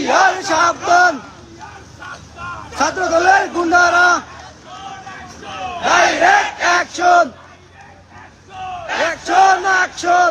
হুশিয়ার সাবধান। ছাত্র দলের গুন্ডারা ডাইরেক্ট অ্যাকশন অ্যাকশন অ্যাকশন